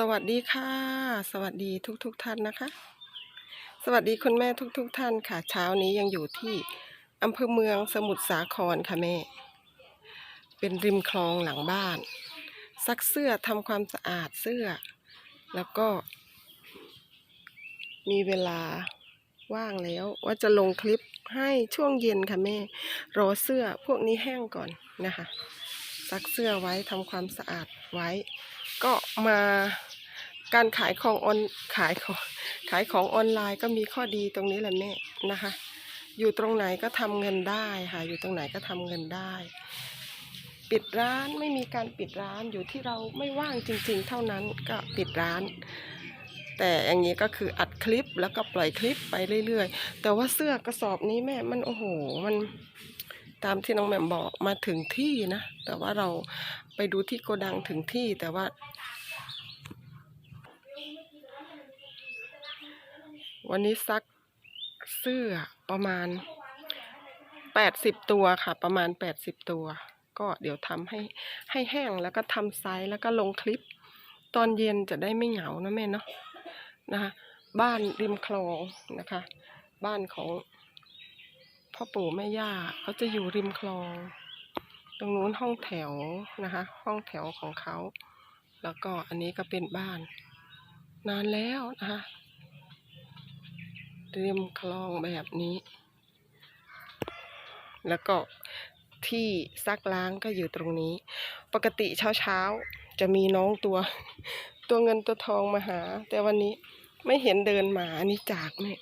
สวัสดีค่ะ สวัสดีทุกๆทท่านนะคะ สวัสดีคุณแม่ทุกๆทท่านค่ะ เช้านี้ยังอยู่ที่อำเภอเมืองสมุทรสาครค่ะแม่ เป็นริมคลองหลังบ้าน ซักเสื้อทำความสะอาดเสื้อ แล้วก็ มีเวลาว่างแล้วว่าจะลงคลิปให้ช่วงเย็นค่ะแม่ รอเสื้อพวกนี้แห้งก่อนนะคะ ซักเสื้อไว้ทำความสะอาดไว้ ก็มาการขายของออนขายของขายของออนไลน์ก็มีข้อดีตรงนี้แหละแม่นะคะ อยู่ตรงไหนก็ทำเงินได้ค่ะ อยู่ตรงไหนก็ทำเงินได้ ปิดร้านไม่มีการปิดร้านอยู่ที่เราไม่ว่างจริง ๆ เท่านั้นก็ปิดร้าน แต่อย่างนี้ก็คืออัดคลิปแล้วก็ปล่อยคลิปไปเรื่อย ๆ แต่ว่าเสื้อกระสอบนี้แม่มันโอ้โหมัน ตามที่น้องแหม่มบอกมาถึงที่นะ แต่ว่าเราไปดูที่โกดังถึงที่แต่ว่า วันนี้ซักเสื้อประมาณแปดสิบตัวค่ะ ประมาณแปดสิบตัว ก็เดี๋ยวทำให้ให้แห้งแล้วก็ทำไซส์แล้วก็ลงคลิป ตอนเย็นจะได้ไม่เหงานะแม่เนาะนะคะบ้านริมคลองนะคะ บ้านของ พ่อปู่แม่ย่าเขาจะอยู่ริมคลอง ตรงนู้นห้องแถวนะคะ ห้องแถวของเขา แล้วก็อันนี้ก็เป็นบ้าน นานแล้วนะคะริมคลองแบบนี้ แล้วก็ที่ซักล้างก็อยู่ตรงนี้ ปกติเช้าเช้าๆจะมีน้องตัว ตัวเงินตัวทองมาหา แต่วันนี้ไม่เห็นเดินมา อันนี้จากแม่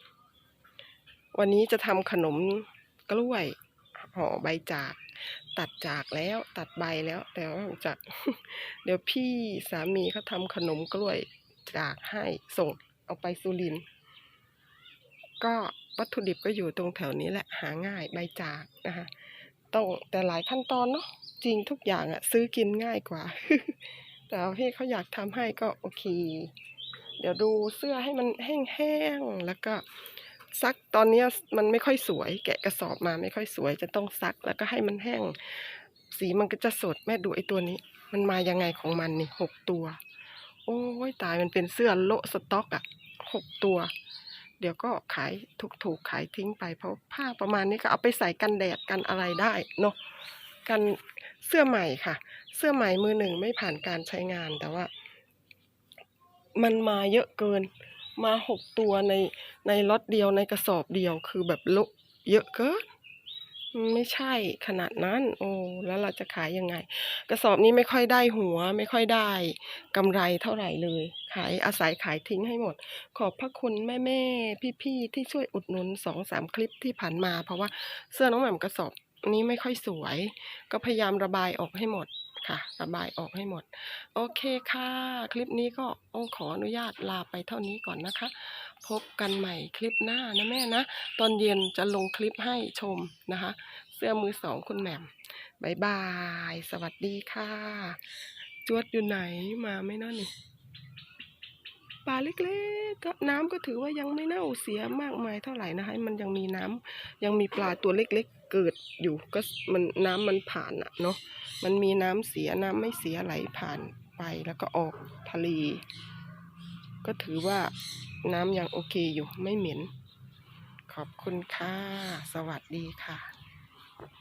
วันนี้จะทำขนม กล้วยห่อใบจาก ตัดจากแล้วตัดใบแล้ว แต่ว่าจะเดี๋ยวพี่สามีเขาทำขนมกล้วยจากให้ส่งเอาไปสุรินก็วัตถุดิบก็อยู่ตรงแถวนี้แหละหาง่ายใบจากนะคะต้องแต่หลายขั้นตอนเนาะจริงทุกอย่างอะซื้อกินง่ายกว่า แต่พี่เขาอยากทำให้ก็โอเค เดี๋ยวดูเสื้อให้มันแห้งๆแล้วก็ ซักตอนนี้มันไม่ค่อยสวย แกะกระสอบมาไม่ค่อยสวย จะต้องซักแล้วก็ให้มันแห้ง สีมันก็จะสดแม่ดูไอ้ตัวนี้ มันมายังไงของมันนี่หกตัว โอ้ยตายมันเป็นเสื้อโละสต็อกอะหกตัว เดี๋ยวก็ขายถูกๆขายทิ้งไป เพราะผ้าประมาณนี้ก็เอาไปใส่กันแดดกันอะไรได้เนาะกันเสื้อใหม่ค่ะ เสื้อใหม่มือหนึ่งไม่ผ่านการใช้งานแต่ว่า มันมาเยอะเกิน มาหกตัวในในล็อตเดียวในกระสอบเดียวคือแบบโลเยอะเกินไม่ใช่ขนาดนั้น โอ้แล้วเราจะขายยังไง กระสอบนี้ไม่ค่อยได้หัว ไม่ค่อยได้กำไรเท่าไหร่เลย ขายอาศัยขายทิ้งให้หมด ขอบพระคุณแม่แม่พี่พี่ๆที่ช่วยอุดหนุนสองสามคลิปที่ผ่านมา เพราะว่าเสื้อน้องแหม่มกระสอบนี้ไม่ค่อยสวย ก็พยายามระบายออกให้หมด ค่ะ ระบายออกให้หมด โอเคค่ะ คลิปนี้ก็องขออนุญาตลาไปเท่านี้ก่อนนะคะ พบกันใหม่คลิปหน้านะแม่นะ ตอนเย็นจะลงคลิปให้ชมนะคะ เสื้อมือสองคุณแหม่มบายบาย สวัสดีค่ะ จวดอยู่ไหนมาไม่น่านี่ ปลาเล็กๆก็น้ำก็ถือว่ายังไม่เน่าเสียมากมายเท่าไหร่นะคะ มันยังมีน้ำยังมีปลาตัวเล็กๆเกิดอยู่ก็มันน้ำมันผ่านอะเนาะมันมีน้ำเสียน้ำไม่เสียไหลผ่านไปแล้วก็ออกทะเลก็ถือว่าน้ำยังโอเคอยู่ไม่เหม็น ขอบคุณค่ะ สวัสดีค่ะ